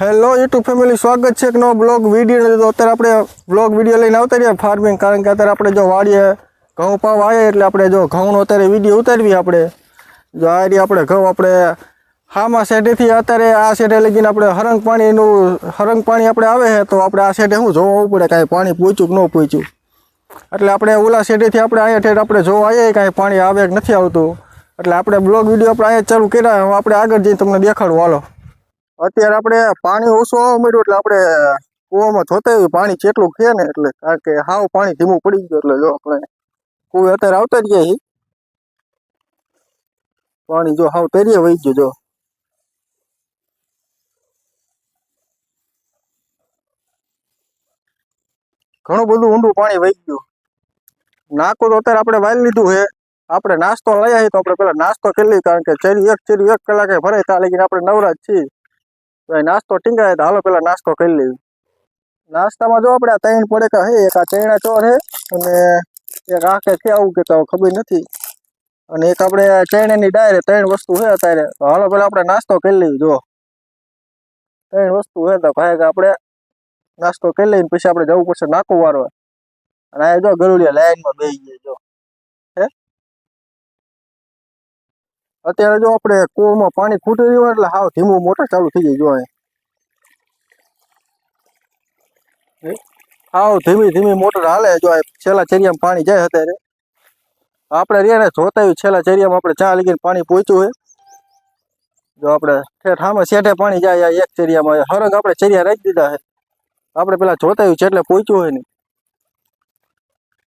Hello, YouTube family, સ્વાગત છે એક નવો બ્લોગ વીડિયો તો અત્યારે આપણે બ્લોગ વીડિયો લઈને આવતા રહીએ ફાર્મિંગ કારણ કે અત્યારે આપણે જો વાડીએ ઘઉં પાવ આવીએ એટલે આપણે જો ઘઉંનો અત્યારે વીડિયો ઉતારવી આપણે. જો આ રીતે આપણે ઘઉં આપણે હામાં શેઢેથી અત્યારે આ શેઢે લગીને આપણે હરંગ પાણીનું, હરંગ પાણી આપણે આવે છે, તો આપણે આ શેઢે શું જોવું પડે? કાંઈ પાણી પૂછ્યું કે ન પૂછ્યું? એટલે આપણે ઓલા શેઢેથી આપણે અહીંયા ઠેઠ આપણે જોવા આવીએ કાંઈ પાણી આવે કે નથી આવતું. એટલે આપણે બ્લોગ વીડિયો આપણે અહીંયા ચાલુ કર્યા, હવે આપણે આગળ જઈને તમને દેખાડું, હાલો. અત્યારે આપણે પાણી ઓછું આવવા માંડ્યું એટલે આપણે કૂવામાં જોતા પાણી કેટલું છે ને એટલે, કારણ કે હાવ પાણી ધીમું પડી ગયું એટલે જો આપણે કુવે અત્યારે આવતા જ ગયા પાણી જો હાવ તરીએ વહી ગયું જો. ઘણું બધું ઊંડું પાણી વહી ગયું. નાકું તો અત્યારે આપણે વાળી લીધું છે. આપણે નાસ્તો લઈ આવીએ તો આપણે પેલા નાસ્તો કરી કારણ કે ચેરી એક ચેરી એક કલાકે ભરાય, ત્યાં લગીને આપણે નવરાજ છીએ. નાસ્તો ટીંગાય તો હાલો પેલા નાસ્તો કરી લઈએ. નાસ્તામાં જો આપણે આ ત્રણ પડેકા હે, એક આ ચૈણા ચોર હે, અને એક આંખે કે આવું કે તો ખબર નથી. અને એક આપણે ચૈણાની ડાયરે ત્રણ વસ્તુ હે અત્યારે. તો હાલો પેલા આપણે નાસ્તો કરી લઈએ જો ત્રણ વસ્તુ હે તો ભાઈ, આપણે નાસ્તો કરી લઈને પછી આપણે જવું પડશે નાકું વારવા. અને આ જો ગરુડિયા લાઈનમાં બેસી ગયા જો અત્યારે જો આપણે કૂવામાં પાણી ખૂટી રહ્યું હોય એટલે હાવ ધીમું મોટર ચાલુ થઈ જાય જો હાવ ધીમી ધીમી મોટર હાલે જો છેલ્લા ચેરિયામાં પાણી જાય અત્યારે. આપણે રહ્યા જોતા છેલ્લા ચેરિયામાં આપણે ચા લગીને પાણી પહોંચ્યું હોય. જો આપણે ઠેઠ સામે શેઠે પાણી જાય એક ચેરિયામાં. હરંગ આપણે ચેરિયા રાખી દીધા છે. આપણે પેલા જોતા છે એટલે પહોંચ્યું હોય ને.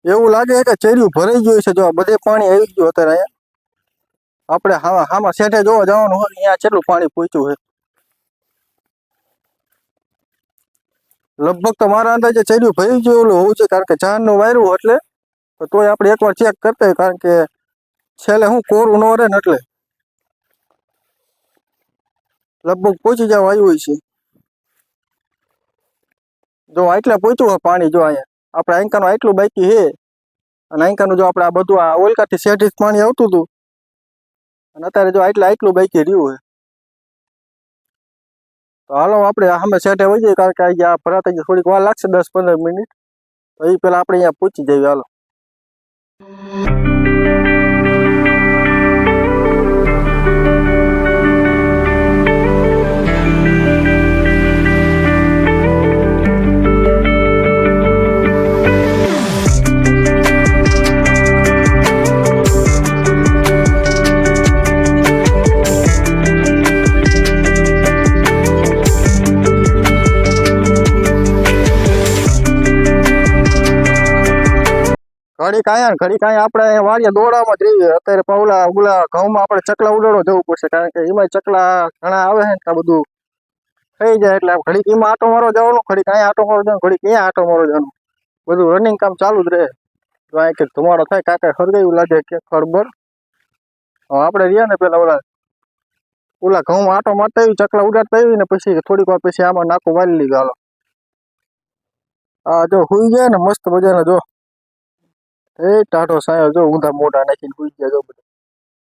એવું લાગે કે ચેરિયું ભરાઈ ગયું છે. જો બધે પાણી આવી ગયું અત્યારે અહીંયા. આપણે હા, હામાં શેઠે જોવા જવાનું હોય, અહીંયા કેટલું પાણી પહોંચ્યું છે? લગભગ તો મારા અંદાજે ચડ્યું ભાઈ ઓલું હોવું છે કારણ કે ચાંદનું વાયરું એટલે. તોય આપણે એકવાર ચેક કરતા કારણ કે છેલ્લે હું કોરું ન રહે ને એટલે. લગભગ પહોંચી જવા આવ્યું છે. જો આટલે પહોંચ્યું હોય પાણી, જો અહીંયા. આપણે આંકાનું આટલું બાકી છે. અને આંકાનું જો આપણે આ બધું આ ઓલકાથી શેઠથી પાણી આવતું હતું અને અત્યારે જો આટલા આટલું બાકી રહ્યું હોય, તો હાલો આપણે સામે સેટે વહી જઈએ, કારણ કે આ હજી થોડીક વાર લાગશે દસ પંદર મિનિટ. તો એ પેલા આપણે અહીંયા પૂછી જઈએ, હાલો. ઘડીક આયા ને ઘડીક કાંઈ આપણે અહીંયા વાડીએ દોડામાં જ રહીએ. અત્યારે પૌલા ઓલા ઘઉંમાં આપણે ચકલા ઉડાડો જવું પડશે, કારણ કે એમાં ચકલા ઘણા આવે છે ને આ બધું થઈ જાય એટલે ઘડી એમાં આટો મારો જવાનું ઘડી કાંઈ આટો મારો જવાનું ઘડી ક્યાં આટો મારો જવાનું. બધું રનિંગ કામ ચાલુ જ રહે. જો અહીં કે ધુમાડો થાય કાકા ખરગાયું લાગે કે ખરબર આપણે રહ્યા ને પેલા ઓલા ઓલા ઘઉં આટો મારતા આવી ચકલા ઉડાડતા આવી ને પછી થોડીક વાર પછી આમાં નાકું વાલી હાલો. આ જો હુઈ જાય ને મસ્ત મજાના જો. એ ટાઢો સાયો જો ઊંધા મોઢા નાખીને હુઈ ગયા જો બધા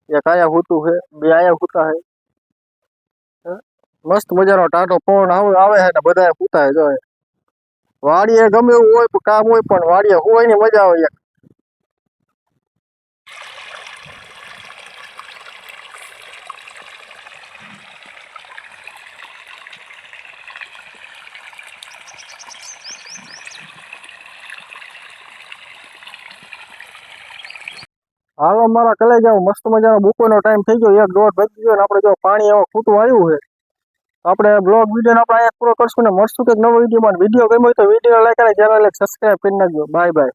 એક આયા હોતું છે બે આયા હોતા હે? મસ્ત મજાનો ટાઢો પવન આવે છે ને બધા હુતા હે જો. વાડીએ ગમે એવું હોય કામ હોય પણ વાડીએ હોય ને મજા આવે એક હાલો, મારા કલે જાવ મસ્ત મજાનો બુકોનો ટાઈમ થઈ ગયો. એક દોઢ વાગી ગયો આપણે જો પાણી એવો ખૂટું આવ્યું છે. આપણે બ્લોગ વીડિયો આપણે અહીંયા પૂરો કરશું ને મળશું કે નવો વિડીયોમાં. વીડિયો ગમ્યો હોય તો વીડિયો લાઈક અને ચેનલ સબસ્ક્રાઈબ કરી નાખજો. Bye bye